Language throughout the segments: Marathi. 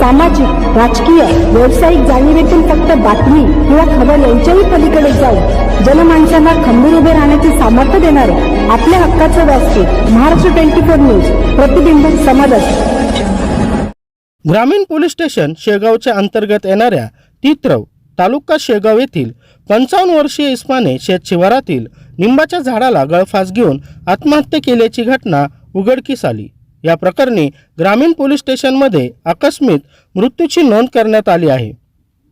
सामाजिक राजकीय व्यावसायिक जाणीवेतून फक्त बातमी किंवा खबर यांच्याही पलीकडे जाऊन जनमानसांना खंबीर उभे राहण्याचे सामर्थ्य देणारे आपल्या हक्काचं व्यासपीठ महाराष्ट्र ट्वेंटी फोर न्यूज प्रतिबिंब समाजात ग्रामीण पोलीस स्टेशन शेगावच्या अंतर्गत येणाऱ्या तित्रव तालुका शेगाव येथील पंचावन्न वर्षीय इस्माने शेत शिवारातील निंबाच्या झाडाला गळफास घेऊन आत्महत्या केल्याची घटना उघडकीस आली. या प्रकरणी ग्रामीण पोलीस स्टेशनमध्ये आकस्मिक मृत्यूची नोंद करण्यात आली आहे.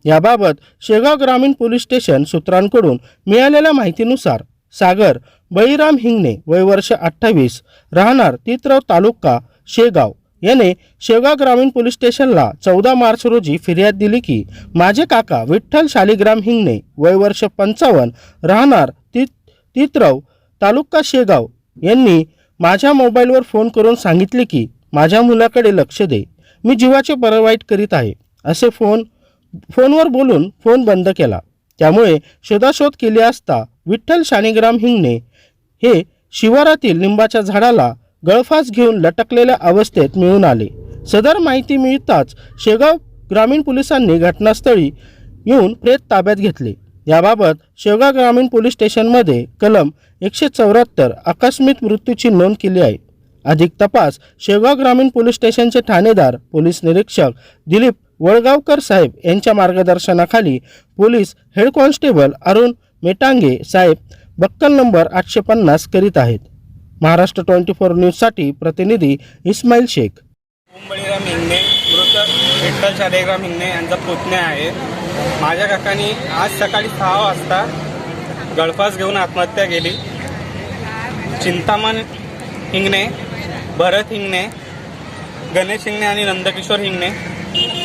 याबाबत शेगाव ग्रामीण पोलीस स्टेशन सूत्रांकडून मिळालेल्या माहितीनुसार सागर बळीराम हिंगणे वय वर्ष अठ्ठावीस राहणार तित्रव तालुका शेगाव. याने शेगाव ग्रामीण पोलीस स्टेशनला चौदा मार्च रोजी फिर्याद दिली की माझे काका विठ्ठल शालिग्राम हिंगणे वय वर्ष पंचावन्न राहणार ति तित्रव तालुका शेगाव यांनी माझ्या मोबाईलवर फोन करून सांगितले की माझ्या मुलाकडे लक्ष दे. मी जीवाचे परवाईट करीत आहे. असे फोन फोनवर बोलून फोन बंद केला. त्यामुळे शोधाशोध केली असता विठ्ठल शानिग्राम हिंगणे हे शिवारातील लिंबाच्या झाडाला गळफास घेऊन लटकलेल्या अवस्थेत मिळून आले. सदर माहिती मिळताच शेगाव ग्रामीण पोलिसांनी घटनास्थळी येऊन प्रेत ताब्यात घेतले. याबाबत शेवगाव ग्रामीण पोलीस स्टेशनमध्ये कलम एकशे चौऱ्याहत्तर आकस्मिक मृत्यूची नोंद केली आहे. अधिक तपास शेवगाव ग्रामीण पोलीस स्टेशनचे ठाणेदार पोलीस निरीक्षक दिलीप वळगावकर साहेब यांच्या मार्गदर्शनाखाली police head constable Arun Metange साहेब बक्कल नंबर आठशे पन्नास करीत आहेत. महाराष्ट्र ट्वेंटी फोर न्यूजसाठी प्रतिनिधी इस्माईल शेख. विठ्ठल शालेग्राम हिंगणे यांचा पुतण्या आहे. माझ्या काकांनी आज सकाळी सहा वाजता गळफास घेऊन आत्महत्या केली. चिंतामण हिंगणे भरत हिंगणे गणेश हिंगणे आणि नंदकिशोर हिंगणे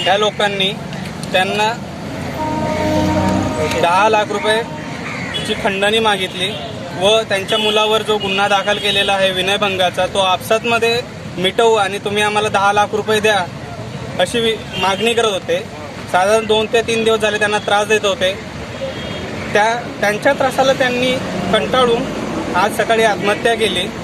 या लोकांनी त्यांना दहा लाख रुपयेची खंडणी मागितली व त्यांच्या मुलावर जो गुन्हा दाखल केलेला आहे विनयभंगाचा तो आपसातमध्ये मिटवू आणि तुम्ही आम्हाला दहा लाख रुपये द्या अशी वि- मागणी करत होते. साधारण दोन ते तीन दिवस झाले त्यांना त्रास देत होते. त्या त्यांच्या त्रासाला त्यांनी कंटाळून आज सकाळी आत्महत्या केली.